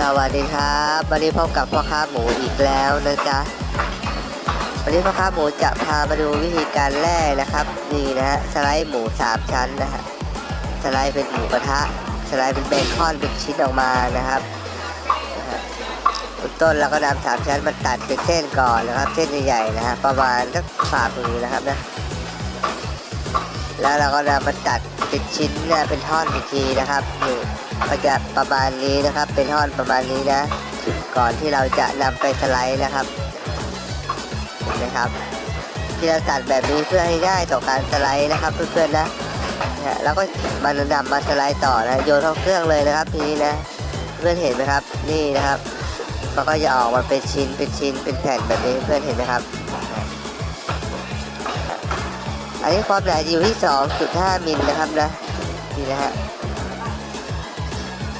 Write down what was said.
สวัสดีครับวันนี้พบกับพ่อค้าหมูอีกแล้วนะจ๊ะวันนี้พ่อค้าหมูจะพามาดูวิธีการแล่นะครับ นี่นะฮะสไลด์หมูสามชั้นนะฮะสไลด์เป็นหมูกระทะสไลด์เป็นเบคอนเป็นชิ้นออกมานะครับนะต้นเราก็นำสามชั้นมาตัดเป็นเส้นก่อนนะครับ เส้นใหญ่ๆนะฮะประมาณสักฝ่ามือนะครับนะ แล้วเราก็นำมาตัดเป็นชิ้นนะเป็นท่อนอีกทีนะครับนี่ก็จะประมาณนี้นะครับ เป็นท่อนประมาณนี้นะ ก่อนที่เราจะนำไปสไลด์นะครับเห็นไหมครับ ที่เราตัดแบบนี้เพื่อให้ง่ายต่อการสไลด์นะครับเพื่อนๆนะแล้วก็มานำมาสไลด์ต่อนะโยนเข้าเครื่องเลยนะครับทีนี้นะเพื่อนเห็นไหมครับ นี่นะครับมันก็จะออกมาเป็นชิ้นเป็นชิ้นเป็นแผ่นแบบนี้เพื่อนเห็นไหมครับ อันนี้ความหนาอยู่ที่ 2.5 มิลนะครับนะนี่นะฮะ